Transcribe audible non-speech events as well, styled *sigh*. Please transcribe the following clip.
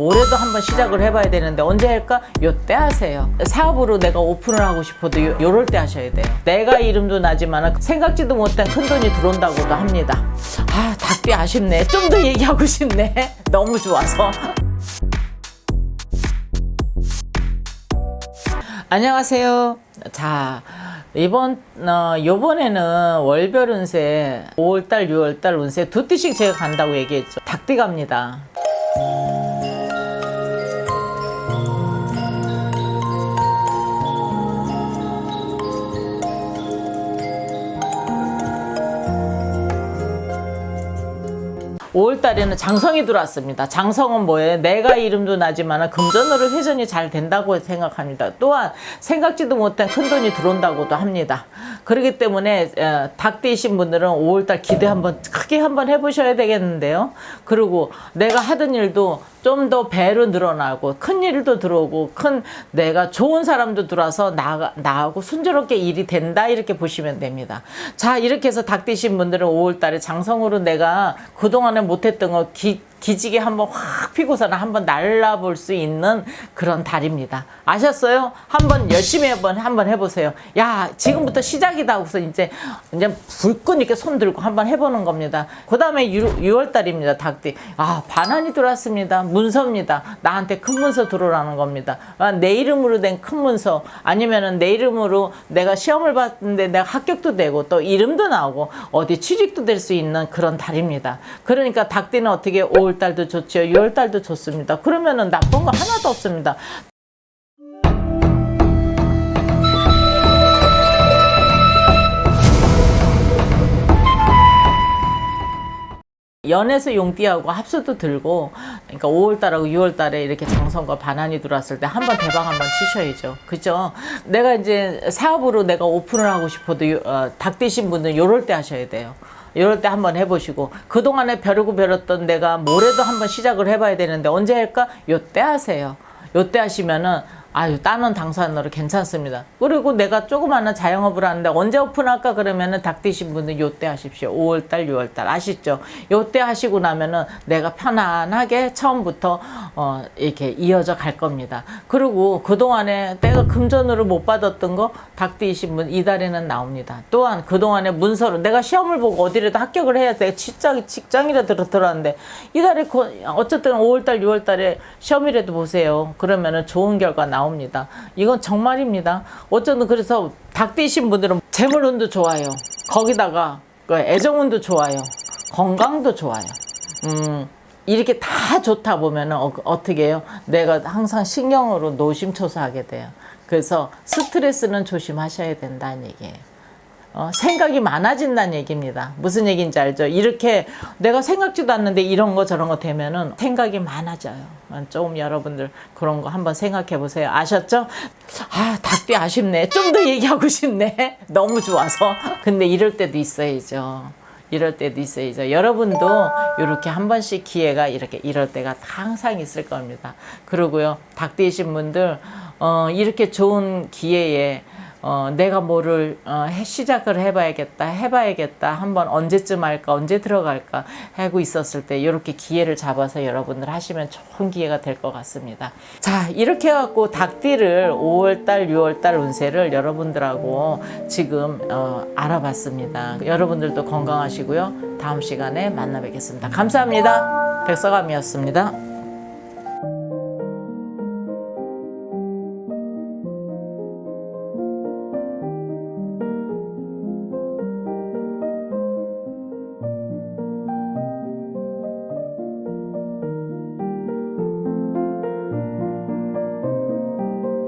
모레도 한번 시작을 해봐야 되는데 언제 할까? 요때 하세요. 사업으로 내가 오픈을 하고 싶어도 요, 요럴 때 하셔야 돼요. 내가 이름도 나지만 생각지도 못한 큰 돈이 들어온다고도 합니다. 아, 닭비 아쉽네. 좀 더 얘기하고 싶네. *laughs* 너무 좋아서. 안녕하세요. 자, 이번 어 요번에는 월별 운세 5월 달, 6월 달 운세 두 띠씩 제가 간다고 얘기했죠. 닭띠 갑니다. 오월 달에는 장성이 들어왔습니다. 장성은 뭐예요? 내가 이름도 나지만 금전으로 회전이 잘 된다고 생각합니다. 또한 생각지도 못한 큰 돈이 들어온다고도 합니다. 그렇기 때문에 어, 닭띠이신 분들은 5월 달 기대 한번 크게 한번 해보셔야 되겠는데요. 그리고 내가 하던 일도 좀 더 배로 늘어나고 큰 일도 들어오고 큰 내가 좋은 사람도 들어와서 나, 나하고 순조롭게 일이 된다 이렇게 보시면 됩니다. 자 이렇게 해서 닭띠신 분들은 5월 달에 장성으로 내가 그동안에 못했던 거 기, 기지개 한번 확 피고서는 한번 날라볼 수 있는 그런 달입니다. 아셨어요? 한번 열심히 한번 한번 해보세요. 야 지금부터 시작이다 하고서 이제 이제 불끈 이렇게 손 들고 한번 해보는 겁니다. 그 다음에 6월 달입니다. 닭띠. 아 반환이 들어왔습니다. 문서입니다. 나한테 큰 문서 들어오라는 겁니다. 아, 내 이름으로 된 큰 문서 아니면은 내 이름으로 내가 시험을 봤는데 내가 합격도 되고 또 이름도 나오고 어디 취직도 될 수 있는 그런 달입니다. 그러니까 닭띠는 어떻게 5월 달도 좋죠. 6월 달도 좋습니다. 그러면은 나쁜 거 하나도 없습니다. 연에서 용띠하고 합수도 들고 그러니까 5월달하고 6월달에 이렇게 정성과 반환이 들어왔을 때 한 번 대박 한 번 치셔야죠 그죠 내가 이제 사업으로 내가 오픈을 하고 싶어도 요- 어, 닭 되신 분은 요럴 때 하셔야 돼요 이럴 때 한번 해보시고 그동안에 벼르고 벼렸던 내가 모레도 한번 시작을 해봐야 되는데 언제 할까? 요때 하세요 요때 하시면은 아유 따는 당산으로 괜찮습니다. 그리고 내가 조그마한 자영업을 하는데 언제 오픈할까 그러면은 닭띠신 분은 요때 하십시오. 5월달, 6월달 아시죠? 요때 하시고 나면은 내가 편안하게 처음부터 어 이렇게 이어져 갈 겁니다. 그리고 그 동안에 내가 금전으로 못 받았던 거 닭띠이신 분 이달에는 나옵니다. 또한 그 동안에 문서로 내가 시험을 보고 어디라도 합격을 해야 돼 직장 직장이라도 들어- 들어왔는데 이달에 그- 어쨌든 5월달, 6월달에 시험이라도 보세요. 그러면은 좋은 결과 나옵니다. 이건 정말입니다. 어쩌면 그래서 닭띠신 분들은 재물운도 좋아요. 거기다가 그 애정운도 좋아요. 건강도 좋아요. 음, 이렇게 다 좋다 보면은 어, 어떻게 해요? 내가 항상 신경으로 노심초사하게 돼요. 그래서 스트레스는 조심하셔야 된다는 얘기예요. 어, 생각이 많아진다는 얘기입니다. 무슨 얘기인지 알죠? 이렇게 내가 생각지도 않는데 이런 거 저런 거 되면은 생각이 많아져요. 어, 조금 여러분들 그런 거 한번 생각해 보세요. 아셨죠? 아, 닭비 아쉽네. 좀 더 얘기하고 싶네. *laughs* 너무 좋아서. 근데 이럴 때도 있어야죠. 이럴 때도 있어야죠. 여러분도 이렇게 한 번씩 기회가 이렇게 이럴 때가 항상 있을 겁니다. 그리고요, 닭되신 분들, 어, 이렇게 좋은 기회에 어, 내가 뭐를 어, 해, 시작을 해봐야겠다, 해봐야겠다, 한번 언제쯤 할까, 언제 들어갈까 하고 있었을 때 이렇게 기회를 잡아서 여러분들 하시면 좋은 기회가 될 것 같습니다. 자, 이렇게 해갖고 닭띠를 5월달, 6월달 운세를 여러분들하고 지금 어, 알아봤습니다. 여러분들도 건강하시고요. 다음 시간에 만나 뵙겠습니다. 감사합니다. 백서감이었습니다.